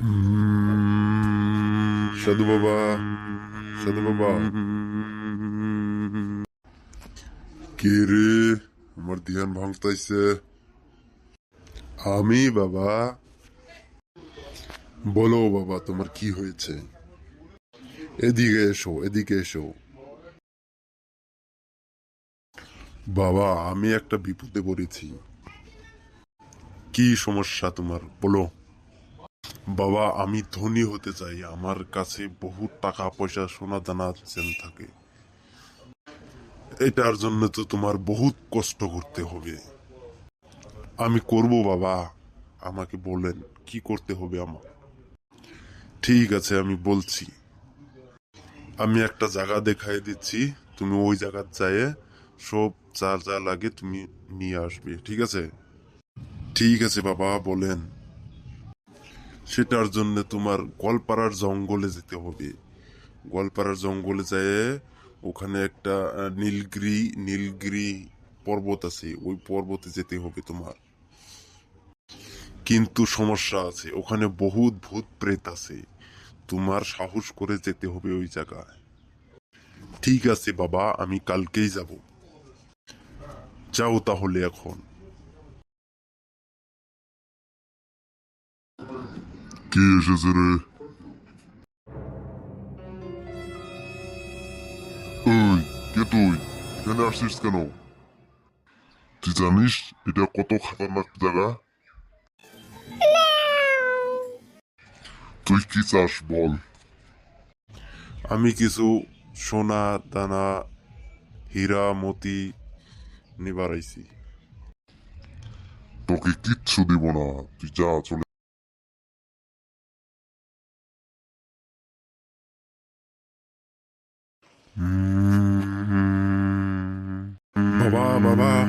আমার ধ্যান ভাঙতাইছে। আমি বাবা। বলো বাবা, তোমার কি হয়েছে? এদিকে এসো এদিকে এসো। বাবা, আমি একটা বিপদে পড়েছি। কি সমস্যা তোমার? বলো। বাবা, আমি ধনী হতে চাই। আমার কাছে বহু টাকা পয়সা সোনা দানা চেন থাকে। এটার জন্য তো তোমার বহুত কষ্ট করতে হবে। আমি করব বাবা। আমাকে বলেন কি করতে হবে আমার ঠিক আছে, আমি বলছি। আমি একটা জায়গা দেখাই দিচ্ছি। তুমি ওই জায়গার যায় সব যা যা লাগে তুমি নিয়ে আসবে। ঠিক আছে? ঠিক আছে বাবা বলেন সেটার জন্য তোমার গোয়ালপাড়ার জঙ্গলে যেতে হবে। গোয়ালপাড়ার জঙ্গলে যেয়ে ওখানে একটা নীলগিরি নীলগিরি পর্বত আছে, ওই পর্বতে যেতে হবে তোমার। কিন্তু সমস্যা আছে, ওখানে বহুত ভূত প্রেত আছে। তোমার সাহস করে যেতে হবে ওই জায়গায়। ঠিক আছে বাবা, আমি কালকেই যাব। যাও তাহলে এখন। কে এসেছে রে ওই কে তুই এখানে আসছিস কেন তুই জানিস এটা কত খাতারনাক জায়গা তুই কি চাস বল আমি কিছু সোনা দানা হীরা মতি নিবার আইছি তোকে কিচ্ছু দিব না তুই যা চলে বাবা বাবা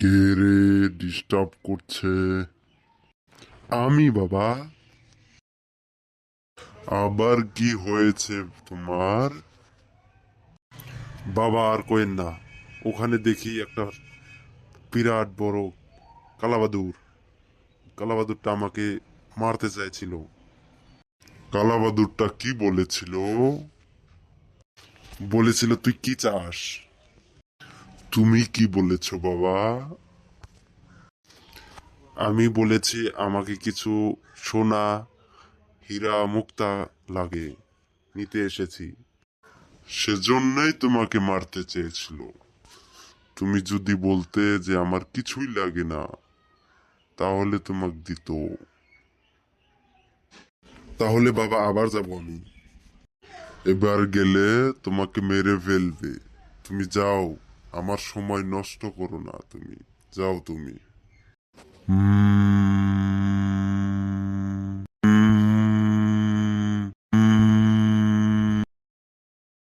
কে রে ডিস্টার্ব করছে? আমি বাবা। আবার কি হয়েছে তোমার? বাবা আর কোয়েন না। ওখানে দেখি একটা বিরাট বড় কালাবাদুর। কালাবাদুরটা আমাকে মারতে চাইছিল। কালাবাদুরটা কি বলেছিল? বলেছিল, তুই কি চাস? তুমি কি বলেছ, বাবা? আমি বলেছি, আমাকে কিছু সোনা, হীরা, মুক্তা লাগে, নিতে এসেছি। সেজন্যই তোমাকে মারতে চেয়েছিল। তুমি যদি বলতে যে আমার কিছুই লাগে না, তাহলে তোমাকে দিত। তাহলে বাবা আবার যাব আমি। এবার গেলে তোমাকে মেরে ফেলবে। তুমি যাও, আমার সময় নষ্ট করো না তুমি। যাও তুমি। হুম